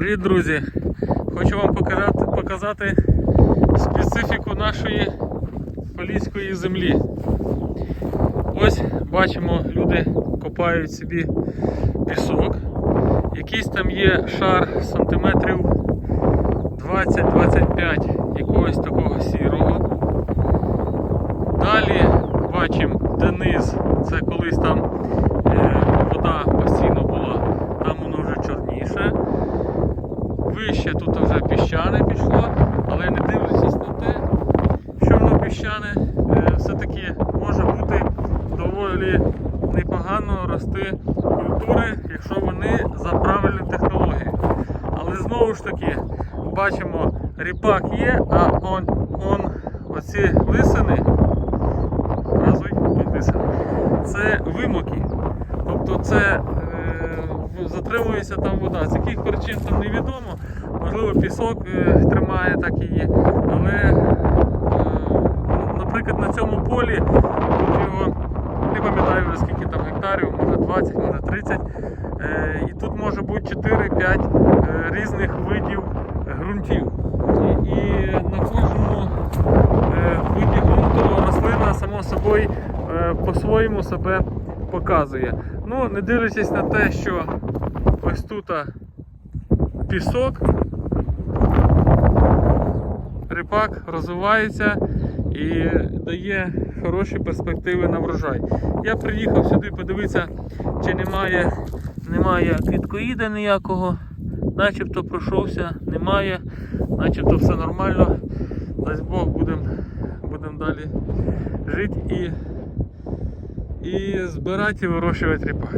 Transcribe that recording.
Привіт, друзі! Хочу вам показати, показати специфіку нашої поліської землі. Ось бачимо, люди копають собі пісок. Якийсь там є шар сантиметрів 20-25 якогось такого сірого. Далі бачимо Дениз, це колись там е, вода постійно була, там воно вже чорніше. Вище тут вже піщане пішло, але не дивлячись на те, що воно піщане, е, все-таки може бути доволі непогано рости культури, якщо вони за правильну технологію. Але знову ж таки, бачимо, ріпак є, а он, он оці лисини, разуй, лисини, це вимоки. Тобто це затримується там вода. З яких причин там невідомо. Можливо, пісок е, тримає, так і є. Але, е, наприклад, на цьому полі тут його не пам'ятаю вже скільки там гектарів, може 20, може 30. Е, і тут може бути 4-5 е, різних видів ґрунтів. І, і на кожному виді ґрунту рослина само собою по-своєму себе показує. Ну, не дивлячись на те, що ось тут пісок, ріпак розвивається і дає хороші перспективи на врожай. Я приїхав сюди подивитися, чи немає, немає квіткоїда ніякого, начебто пройшовся, немає, начебто все нормально. Дасть Бог будемо будем далі жити і, і збирати і вирощувати ріпак.